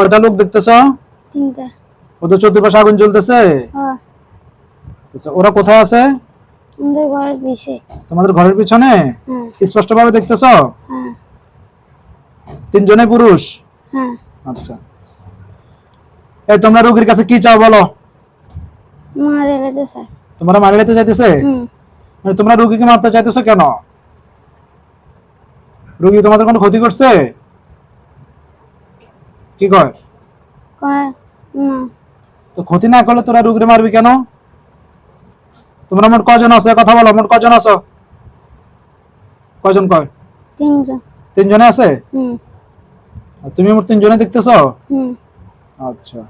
কয়টা লোক দেখতেছ? তিনটা। ওদের চতুর্পাশে আগুন জ্বলতেছে? হ্যাঁ। আচ্ছা, ওরা কোথায় আছে? তোমাদের ঘরের পিছনে? হ্যাঁ। স্পষ্ট ভাবে দেখতেছ? হ্যাঁ। তিনজনে পুরুষ? আচ্ছা। এই তোমরা রোগীর কাছে কি চাও বলো? তোমরা মারি যেতে চাইতেছে? মানে তোমরা রোগীকে মারতে চাইতেছো কেন? রোগী তোমাদের কোনো ক্ষতি করছে? কি কয়? কয় না। তো ক্ষতি না করলে তোরা রোগীরে মারবি কেন? তোমরা মোট কজন আছো? কথা বলো মোট কজন আছো? কজন কয়? তিনজন। তিনজনে আছে? হুম। আর তুমি মোট তিনজনে দেখতেছো? হুম। আচ্ছা।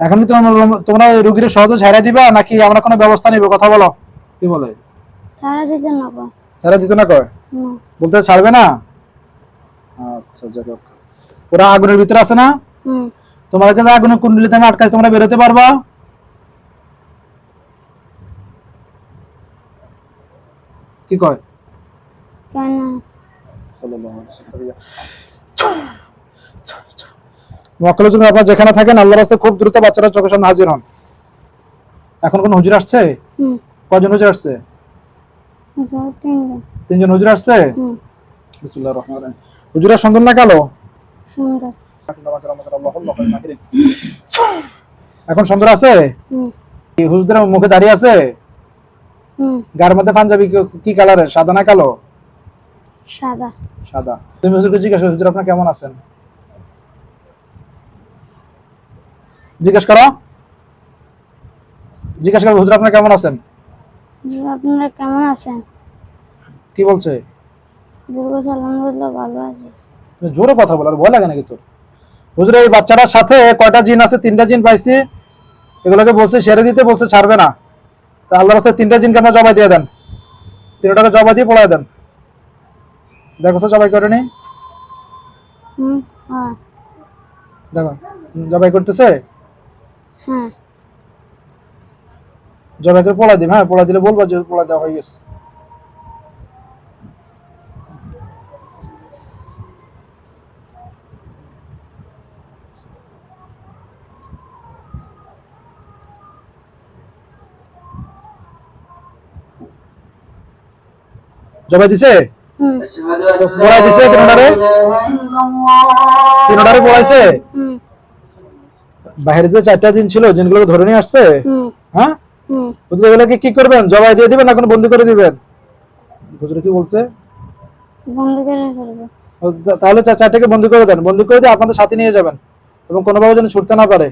এখন কি তোমরা তোমরা ওই রোগীরে সহজে ছাড়া দিবা নাকি আমরা কোনো ব্যবস্থা নিব? কথা বলো। কি বলে? তারা দিতে না কয় ছাড়া দিতে না কয়? বলতে ছাড়বে না? আচ্ছা যাই হোক। ওরা আগুনের ভিতরে আছে না? তোমার কাছে আগুনের কুণ্ডলিতে আমি আটকাছি তোমরা বেরোতে পারবা? কি কয়? যেখানে থাকেন আল্লাহ রাস্তায় খুব দ্রুত বাচ্চারা চোখের সামনে হাজির হন। এখন কোন হুজুর আসছে? কজন হুজুর আসছে? তিনজন। হুজুর আসছে? বিসমিল্লাহির রহমানির রহিম। হুজুরের সুন্দর না কালো? সুন্দর। এখন সুন্দর আছে? হুজুরের মুখে দাঁড়িয়ে আছে? গায়ের মধ্যে পাঞ্জাবি কি- কালারের সাদা না কালো? সাদা। সাদা। তুমি হুজুরকে জিজ্ঞাসা করো, হুজুর আপনার কেমন আছেন? জিজ্ঞেস করো। জিজ্ঞাসা করো হুজুর আপনার কেমন আছেন? হুজুর, আপনারা কেমন আছেন? কি বলছে? দুর্গ আলহামদুলিল্লাহ ভালো আছি। তুমি জোরে কথা বলো আর ভয় লাগে নাকি তোর? হুজুর এই বাচ্চাটার সাথে কয়টা জিন আছে? তিনটা জিন পাইছি। এগুলোকে বলছে সেরে দিতে বলছে ছাড়বে না। তা আল্লাহ রাস্তায় তিনটা জিনকে আপনার জবাই দিয়ে দেন। তিনটাকে জবাই দিয়ে পড়ায় দেন। দেখো তো জবাই করেনি? হুম হ্যাঁ। দেখো জবাই করতেছে? হ্যাঁ। জবাই করে পড়া দিবে হ্যাঁ পড়া দিলে বলব যে পড়া দেওয়া হয়ে গেছে। জবাই দিছে? পড়াই দিছে তিনটারে তিনটারে পড়াইছে বাইরে যে চারটা দিন ছিল জিনগুলোকে ধরে নিয়ে আসছে? হ্যাঁ কি করবেন জবাই দিয়ে দিবেন না কোনো বন্দি করে দিবেন? হুজুর কি বলছে? করে তাহলে চারটাকে বন্দি করে দেন। বন্দি করে দিয়ে আপনাদের সাথে নিয়ে যাবেন। এবং কোনোভাবে যেন ছুটতে না পারে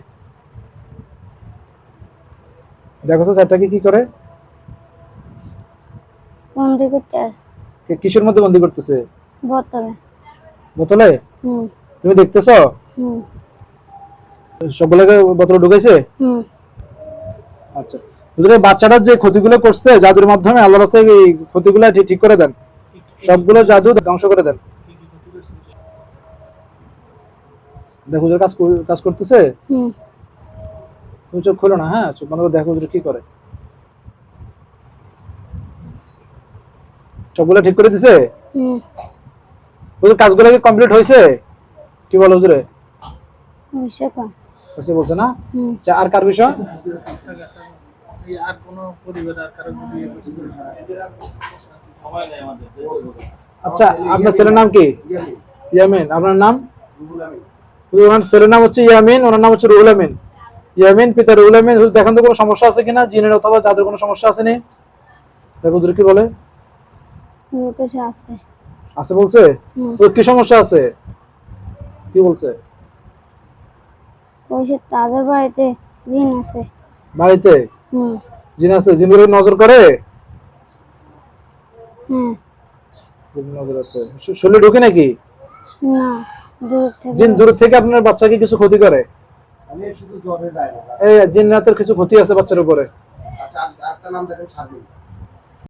দেখো তো চারটাকে কি করে বন্ধ করতে আস কিসের মধ্যে বন্দি করতেছে? বোতলে। বোতলে? হুম। তুমি দেখতেছো? হুম। সবগুলোকে বোতলে হুম। আচ্ছা। বাচ্চাটার যে ক্ষতিগুলো করছে জাদুর মাধ্যমে আল্লাহ রাস্তায় এই ক্ষতিগুলো ঠিক- ঠিক করে দেন। সবগুলো জাদু ধ্বংস করে দেন। দেখো হুজুর কাজ কাজ করতেছে? হুম। তুমি চোখ খোলো না হ্যাঁ? চোখ বন্ধ করে দেখো হুজুর কি করে। সবগুলো ঠিক করে দিছে? হুম। হুজুর কাজগুলো কি কমপ্লিট হয়েছে কি বলো হুজুরে? হয়েছে বলছে না? আচ্ছা, আর কার বিষয়? আর কোনো পরিবার আর কারও যদি ইয়ে সময় নেই আমাদের আচ্ছা আপনার ছেলের নাম কি? ইয়ামিন। আপনার নাম? ওনার ছেলের নাম হচ্ছে ইয়ামিন ওনার নাম হচ্ছে রুহুল আমিন। ইয়ামিন পিতা রুহুল আমিন। হুজুর দেখেন তো কোনো সমস্যা আছে কিনা? জিনের অথবা যাদের কোনো সমস্যা আছে নি? দেখো হুজুর কি বলে? কাছে আছে। আছে বলছে? হুম। ওর কি সমস্যা আছে? কি বলছে? কইছে তাদের বাড়িতে জিন আছে। বাড়িতে? হুম। জিন আছে নজর করে? হ্যাঁ নজর আছে। শরীরে ঢুকে নাকি? না থেকে। জিন দূর থেকে আপনার বাচ্চাকে কিছু ক্ষতি করে? আমি শুধু জ্বরে এই জিন্নাতের কিছু ক্ষতি আছে বাচ্চার উপরে? আচ্ছা আরেকটা নাম দেখেন